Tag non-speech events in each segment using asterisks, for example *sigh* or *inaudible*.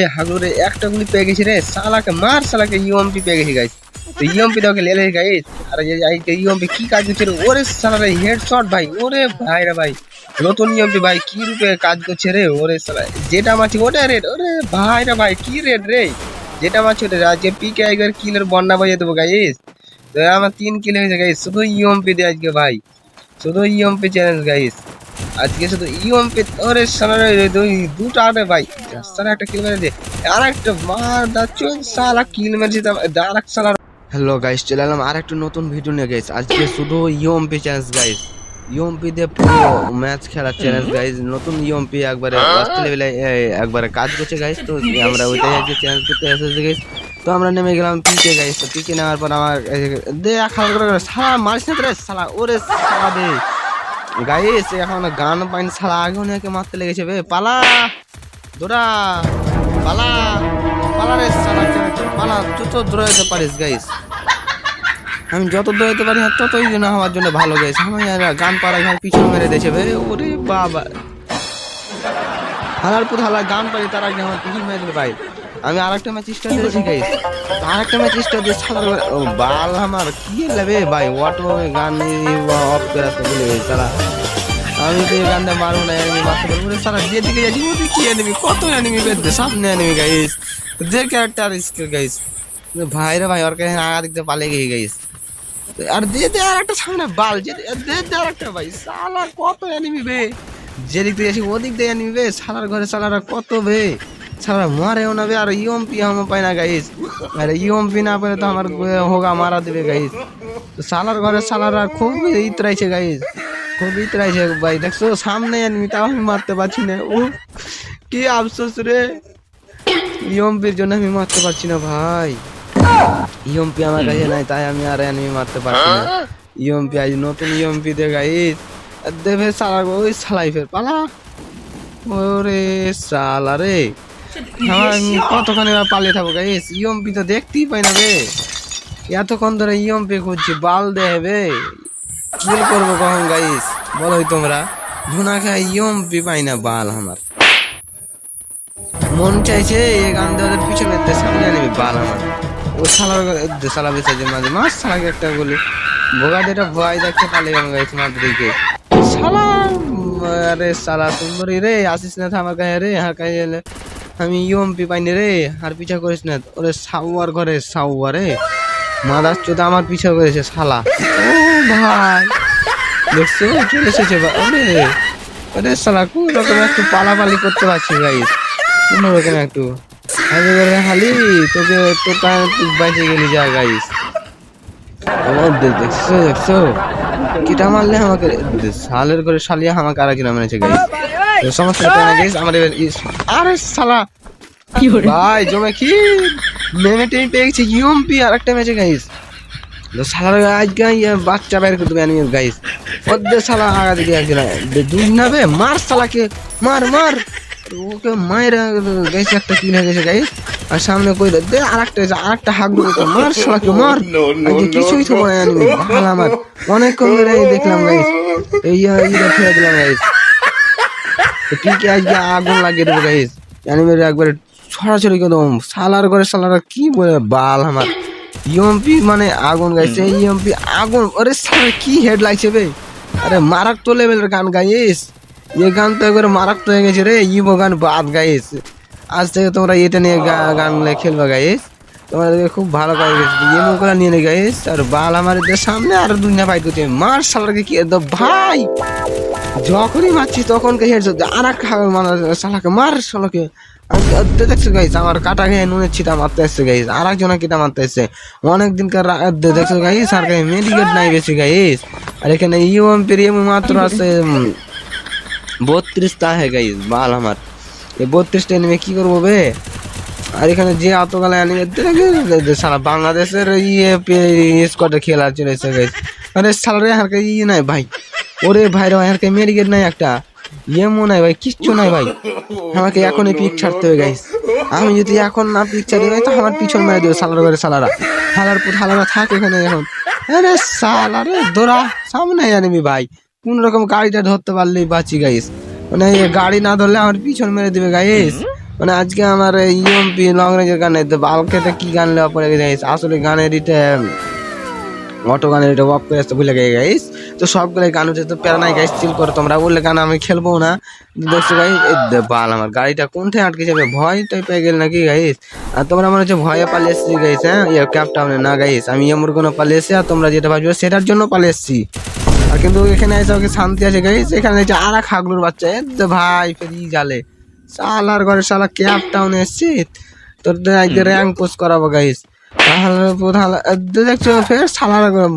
এ হাগুরে, একটা গুলি পেয়ে গেছি রে। সালাকে মার সালাকে ইউএমপি পেয়ে গেছি গাইস তো ইউএমপি দাওকে লেলে গাইস আর এই ইউএমপি কি কাজ করছে রে? ওরে সালারে হেডশট ভাই। ওরে ভাই রে, ভাই। নতুন ইউএমপি ভাই, কি রূপে কাজ করছে রে? ওরে সালা যেটা মারছি, ওটা রেড ওরে ভাই রে, ভাই, কি রেড রে? যেটা মারছি ওটা আজকে পিকে একবার কিলের বন্যা বাজিয়ে দেবো গাইস আমার তিন কিল হয়েছে গাইস শুধু ইউএমপি দিয়ে আজকে, ভাই। শুধু ইউএমপি চ্যালেঞ্জ গাইস আজকে শুধু ইউএমপি ওরে সালারে দুই দুটা আরে ভাই। সালা একটা কিল মেরে দে আর একটা মার দাচ্ছ সালা কিল মেরেছি আর এক সালা হ্যালো গাইস চলে এলাম আর একটা নতুন ভিডিও নিয়ে গাইস আজকে শুধু ইউএমপি চ্যালেঞ্জ গাইস ইউএমপি দিয়ে পুরো ম্যাচ খেলার চ্যালেঞ্জ গাইস নতুন ইউএমপি একবারে ফার্স্ট লেভেলে একবারে কাজ করছে গাইস তো আমরা ওইটাই আজকে চ্যালেঞ্জ করতে এসেছি গাইস তো আমরা নেমে গেলাম পিকে গাইস তো পিকে নেওয়ার পর আমার দে সালা মারিস না রে সালা ওরে সালা দে। গাইস, এখন গান পাইন সালা আগে অনেকে মারতে লেগেছে, বে, পালা! দৌড়া! পালা! পালা রে সালা পালা তুই তো দৌড়াইতে পারিস গাইস। আমি যত দৌড়াইতে পারি ততই যেন আমার জন্য ভালো গেছে আমি গান পাড়া ঘর পিছনে মেরে দিয়েছে, বে, ওরে বাবা। হালার পুত হালা গান পারি তার আগে আমার পিছনে মেরে দিল ভাই। আমি আরেকটা ম্যাচ স্টার্ট দিয়েছি গাইস আরেকটা ম্যাচ স্টার্ট দিয়ে ও বাল আমার, কি লাগবে ভাই অটো গান অফ করে আসতে বলে তারা। আমি তো গানটা মারবো না এনিমি মারতে পারব না। সারা যেদিকে যাচ্ছি ওদিকে কি এনিমি কত এনিমি বেঁধে সামনে এনিমি গাইস যে ক্যারেক্টার স্কিল গাইস ভাই রে ভাই, ওর কাছে আগা দিকতে পালে গিয়ে গাইস আর দে দে আর একটা সামনে বাল, যে দে দে দে আর একটা ভাই সালা কত এনিমি বে। যেদিক দিয়ে যাচ্ছি ওদিক দিয়ে এনিমি বে সালার ঘরে সালারা কত বে। সালা মারেও না আর ইউএমপি আমার পাই না গাইস আরে ইউএমপি না পেলে তো আমার হোগা মারা দেবে গাইস সালার ঘরে সালারা খুব ইতরাইছে গাইস খুব ইতরাইছে, ভাই। দেখছ, সামনে এনিমি তাও আমি মারতে পারছি না। ও কি আফসোস রে। ইউএমপির জন্য আমি মারতে পারছি না, ভাই। ইউএমপি আমার কাছে নাই, তাই আমি আর এনিমি মারতে পারছি না। ইউএমপি, আজ নতুন ইউএমপি দে গাইস দেবে সালা ওই সালাই ফের, পালা। ওরে সালা রে। কতক্ষণ এবার পালিয়ে থাকব গাইস ইউএমপি তো দেখতেই পাই না বে এতক্ষণ ধরে ইউএমপি খুঁজছি বাল দেবে কি করব কখন গাইস বলোই তোমরা। ধুনা খাই ইউএমপি পাই না বাল আমার। মন চাইছে এই গান দিয়ে ওদের পিছনে সামনে আনবি বাল আমার। ও সালার সালা বেঁচে যে মাঝে। মাস সালাকে একটা বলি বোগা যেটা ভয় দেখতে পালে আমি গাইছি মাদ্রিকে সালা আরে সালা সুন্দরী রে আসিস না আমার কাছে রে কাছে এলে। আমি ইউএমপি পাইনি রে আর পিছা করিস না ওরে সাউয়ার ঘরে সাউয়া রে মাদার চোদা আমার পিছা করেছে শালা। ও ভাই। দেখছ? চলে এসেছে ওরে ওরে শালা কোন রকম একটু পালাপালি করতে পারছি গাইস কোন রকম একটু? করে হালি তোকে তোর কারণে তুই বাইচে গেলি যা গাইস দে- দেখছ দেখছ? কিটা মারলে আমাকে শালের করে শালিয়া আমাকে আর কিনা মেরেছে গাইস সমস্যা হচ্ছে না গাইস আমার আরে শালা ভাই জমে কি ইউএমপি আর একটা ম্যাচে গাইস তো শালার আজকে ইয়ে বাচ্চা বের করতে পারি গাইস ওদের শালা আগা দিকে একজন দুই নাবে মার শালাকে মার মার ওকে মায়ের গাইস একটা কিনে গেছে গাইস আর সামনে কই দে আর একটা আর একটা হাক ধরে মার শালাকে মার আজকে কিছুই তো মনে আনি ভালো আমার অনেকক্ষণ ধরে দেখলাম গাইস এই ইয়ে ফেলে দিলাম গাইস আগুন লাগিয়ে দেবো গাইস অ্যানিমের একবারে ছড়াছড়ি একদম সালার করে সালার কি বলে বাল আমার। ইএমপি মানে আগুন গাইছে ইএমপি আগুন আরে সালা কি হেড লাগছে বে। আরে তো লেভেলের গান গাইস এ গান তো একবারে তো হয়ে গেছে রে ইভো গান বাদ গাইস আজ থেকে তোমরা এটা নিয়ে গান নিয়ে খেলবে গাইস তোমাদেরকে খুব ভালো কাজ গেছে ইএমও করে নিয়ে নে গাইস আর বাল আমার সামনে আর দুনিয়া ফাইট করছে মার সালারকে কি ভাই! যখনই মারছি তখন কে হেড আর এক মানে শালাকে মার শালাকে। দেখছ গাইস আমার কাটা খেয়ে নুনের ছিটা মারতে এসছে গাইস আর একজনের কিটা মারতে এসছে। অনেকদিনকার রা- দেখছ গাইস আর গাই মেডিকেট নাই বেশি গাইস আর এখানে ইউএম পেরিয়ে মাত্র *laughs* আছে বত্রিশটা হে গাইস বাল আমার। এই বত্রিশটা এনিমে কি করব বে? আর এখানে যে এতগুলো অ্যানিমে সারা বাংলাদেশের ইয়ে স্কোয়াডে খেলা চলেছে গাইস আরে সালারে হারকে ইয়ে নাই ভাই। ওরে ভাই রে হারকে মেডিকেট নাই একটা? ইয়েমো নাই ভাই, কিচ্ছু নাই ভাই। আমাকে এখনই পিক ছাড়তে হবে গাইস আমি যদি এখন না পিক ছাড়ি ভাই তো আমার পিছন মেরে দেবে, সালার করে সালারা। সালার পুর সালারা থাক এখানে এখন। আরে সালারে দোরা সামনে জানিবি ভাই। কোন রকম গাড়িটা ধরতে পারলেই বাঁচি গাইস মানে এই গাড়ি না ধরলে আমার পিছন মেরে দিবে গাইস মানে আজকে আমার ইউএমপি লং রেঞ্জের গান তো বালকে তো কি গান লেওয়া পড়ে গেছে আসলে গানের এটা অটো গানের এটা অফ করে আসতে ভুলে গেছে গাইস তো সবগুলো গান হচ্ছে তো প্যারা নাই গাইস চিল করো তোমরা। বললে গান আমি খেলব না। দেখছ গাইস বাল আমার, গাড়িটা কোনটায় আটকে যাবে? ভয় টাই পেয়ে গেল নাকি গাইস আর তোমরা মনে হচ্ছে ভয়ে পালিয়ে এসেছি গাইস হ্যাঁ? ইয়ে ক্যাপটাউনে না গাইস আমি এমন কোনো পালিয়ে এসছি আর তোমরা যেটা ভাবছ, সেটার জন্য পালিয়ে এসেছি আর কিন্তু এখানে এসে ওকে শান্তি আছে গাইস এখানে হচ্ছে আর এক হাগলুর বাচ্চা, এ তো ভাই, ফেরি জালে। সালার ঘরে সালা ক্যাপ টাউনে এসছি। তোর র্যাঙ্ক পোস্ট করাবো গাইস দেখছ ফের সালার উম,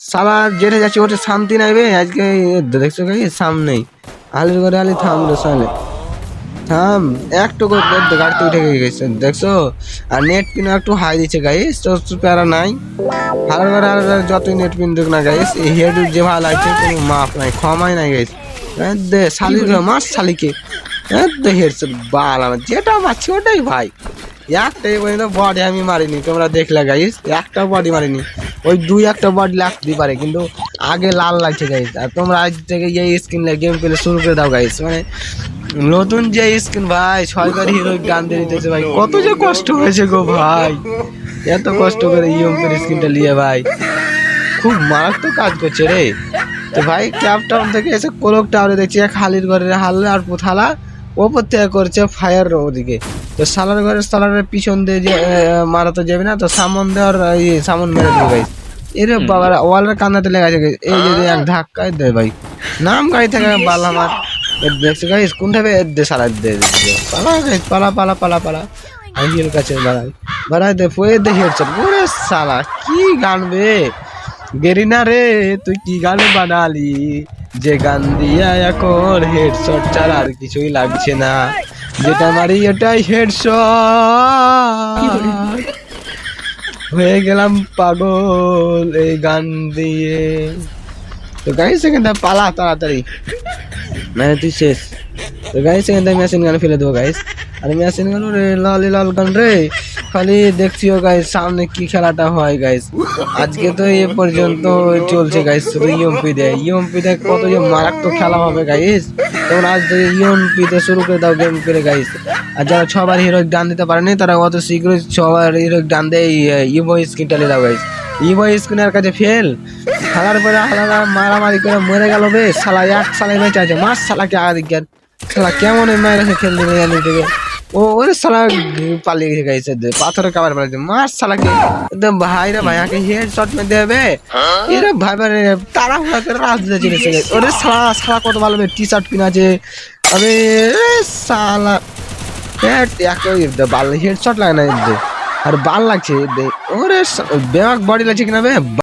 সালা যেটা যাচ্ছে ওটা শান্তি নাই বে আজকে দেখছ গাইস সামনেই আলির ঘরে আলি থাম রে সালে থাম একটু করে গাড়িতে উঠে গেছে দেখছ? আর নেট পিন একটু হাই দিচ্ছে গাইস তো প্যারা নাই। হালার ঘরে আর যতই নেট পিন দেখ না গাইস এই হেড যে ভালো লাগছে কোনো মাপ নাই ক্ষমাই নাই গাইস দে ঘরে মাস শালিকে। দে হেড বাল আমার যেটা মারছি ওটাই ভাই। একটাই পর্যন্ত বডি আমি মারিনি, তোমরা দেখলে গাইস একটা বডি মারিনি। ওই দুই একটা বডি লাগতে পারে, কিন্তু আগে লাল লাগছে গাইস আর তোমরা আজ থেকে এই স্কিন গেম পেলে শুরু করে দাও গাইস মানে নতুন যে স্কিন ভাই ছয়বার হিরো গান দিতেছে ভাই, কত যে কষ্ট হয়েছে গো ভাই। এত কষ্ট করে ইয়ম্পের স্কিনটা নিয়ে ভাই। খুব মারাত্মক কাজ করছে রে। তো ভাই ক্যাপ টাউন থেকে এসে কোলক টাওয়ারে দেখছি, এক হালির ঘরের হাল আর পুথালা ওপর থেকে করছে ফায়ার ওদিকে। তো সালার ঘরের সালারের পিছন দিয়ে যে মারা তো যাবে না তো সামন দেওয়ার ইয়ে সামন মেরে দেবে গাইস এরে বাবা ওয়ালের কান্নাতে লেগে আছে। এই যে এক ধাক্কায় দেয় ভাই। নাম গাড়ি থেকে বাল আমার। দেখছ গাইস কোনটা বে দে সালা দে। পালা গাইস পালা পালা পালা পালা। আঙ্গিল কাছে বাড়াই। বাড়াই দে ফুয়ে দে হেডশট ওরে সালা কি গানবে গেরিনা রে তুই কি গান বানালি? যে গান দিয়া এখন হেডশট ছাড়া আর কিছুই লাগছে না। যেটা মারি এটাই হেডশট হয়ে গেলাম পাগল এই গান দিয়ে। তো গাড়ি সেখানটা পালা তাড়াতাড়ি। মানে তুই শেষ। তো গাড়ি সেখানটা মেশিন গান ফেলে দেবো গাইস আর মেশিন গান রে লাল লাল গান রে। খালি দেখছিও গাইস সামনে কি খেলাটা হয় গাইস আজকে তো এ পর্যন্ত চলছে গাইস শুধু ইএমপি দেয় ইএমপি দেয় কত যে মারাত্মক খেলা হবে গাইস তোমরা আজ থেকে ইএমপি তে শুরু করে দাও গেম করে গাইস আর যারা ছবার হিরো ডান দিতে পারেনি, তারা অত শীঘ্রই ছবার হিরো ডান দেয় ইভো স্ক্রিনটা নিয়ে দাও গাইস ইভো স্ক্রিনের কাছে ফেল খেলার পরে আলাদা মারামারি করে মরে গেল বে শালা এক শালাই বেঁচে আছে মাস শালাকে আগে জ্ঞান। শালা কেমন মায়ের কাছে খেল দিবে জানি ও, ওরে শালা, পালিয়ে গেছে পাথরের কাবার পালিয়ে মাস শালাকে একদম ভাই রে ভাই আকে হেড শট মে দেবে। এরে ভাই ভাই তারা করে রাস্তা চিনেছে ওরে শালা শালা, কত ভালো টি শার্ট কিনা আছে আরে শালা। হেড একই বাল হেড শট লাগে না আর বাল লাগছে ওরে বেমাক বডি লাগছে কিনা বে?